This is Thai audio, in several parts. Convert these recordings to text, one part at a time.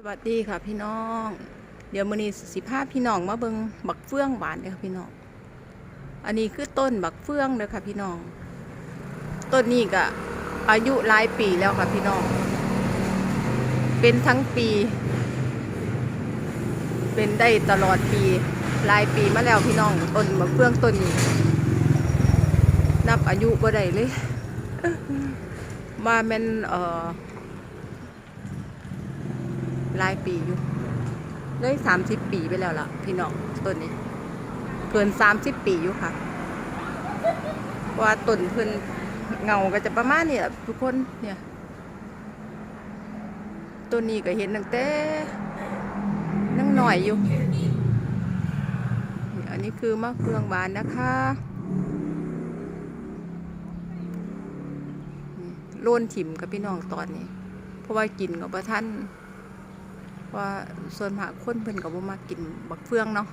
สวัสดีค่ะพี่น้อง เดี๋ยวมื้อนี้สิพาพี่น้องมาเบิงบักเฟื่องหวานเด้อค่ะพี่น้อง อันนี้คือต้นบักเฟื่องเด้อค่ะพี่น้อง ต้นนี้ก็อายุหลายปีแล้วค่ะพี่น้อง เป็นทั้งปี เป็นได้ตลอดปีหลายปีมาแล้วพี่น้องต้นบักเฟื่องต้นนี้ นับอายุบ่ได้เลยมาแม่นเอ่อ หลายปีอยู่ เลยสามสิบปีไปแล้วล่ะ พี่น้องต้นนี้ เกินสามสิบปีอยู่ค่ะ เพราะว่าต้นเพิ่นเงาก็จะประมาณนี้แหละทุกคนเนี่ยต้นนี้ก็เห็นตั้งแต่นั่งหน่อยอยู่นี่อันนี้คือมะเฟืองบานนะคะโล่นถิ่มกับพี่น้องตอนนี้ เพราะว่ากินกับประท่าน ว่าส่วนมากคนเพิ่นก็บ่มักกินบักเฟืองเนาะ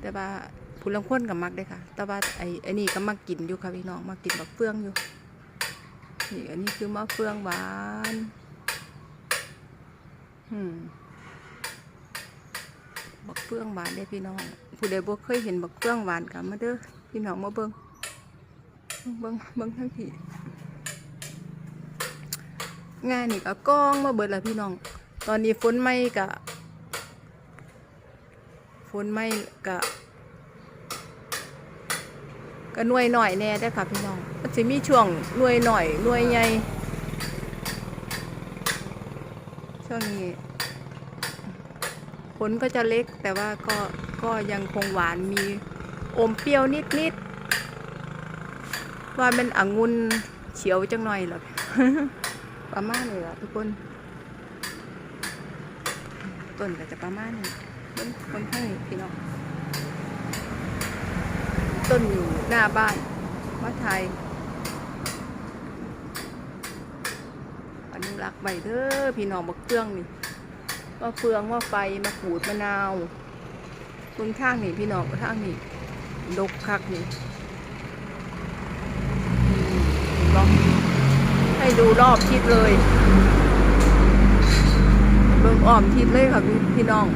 แต่ว่าผู้ลางคนก็มักได้ค่ะ แต่ว่าไอ้ไอ้นี่ก็มักกินอยู่ค่ะพี่น้องมักกินบักเฟืองอยู่นี่อันนี้คือมะเฟืองหวานอืมบักเฟืองหวานได้พี่น้องผู้ใดบ่เคยเห็นบักเฟืองหวานก็มาเด้อพี่น้องมาเบิ่งเบิ่งเบิ่งทั้งทีงานนี่ก็กองมาเบิดล้วพี่น้อง ตอนนี้ฝนไม่กะฝนไม่กะก็หน่วยหน่อยแน่ได้ค่ะพี่น้องมันจะมีช่วงหน่วยหน่อยหน่วยใหญ่ช่วงนี้ผลก็จะเล็กแต่ว่าก็ก็ยังคงหวานมีอมเปรี้ยวนิดนิดๆว่าเป็นองุ่นเฉียวจังหน่อยหรอประมาณนี้แหละทุกคน ต้นก็จะประมาณนี้ต้นต้นข้างนี้พี่น้องต้นอยู่หน้าบ้านมาไทยอนุรักษ์ใบเด้อพี่น้องบักเฟืองนี่ว่าเฟืองว่าไฟมะกรูดมะนาวต้นข้างนี่พี่น้องข้างนี่ดกคักนี่อืมเห็นบ่ให้ดูรอบทิศเลย เบิ่งอ้อมทิศเลยค่ะพี่พี่น้อง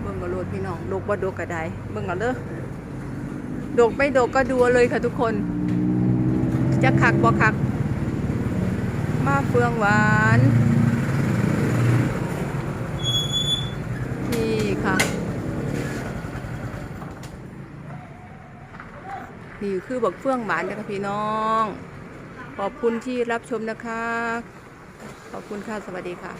เบิ่งก็โลดพี่น้องดกบ่ดกก็ได้เบิ่งเอาเด้อดกไม่ดกก็ดูเลยค่ะทุกคน จะคักบ่คัก มาเฟืองหวานค่ะ นี่คือบักเฟื่องหวานนะคะพี่น้อง ขอบคุณที่รับชมนะคะ ขอบคุณค่ะ สวัสดีค่ะ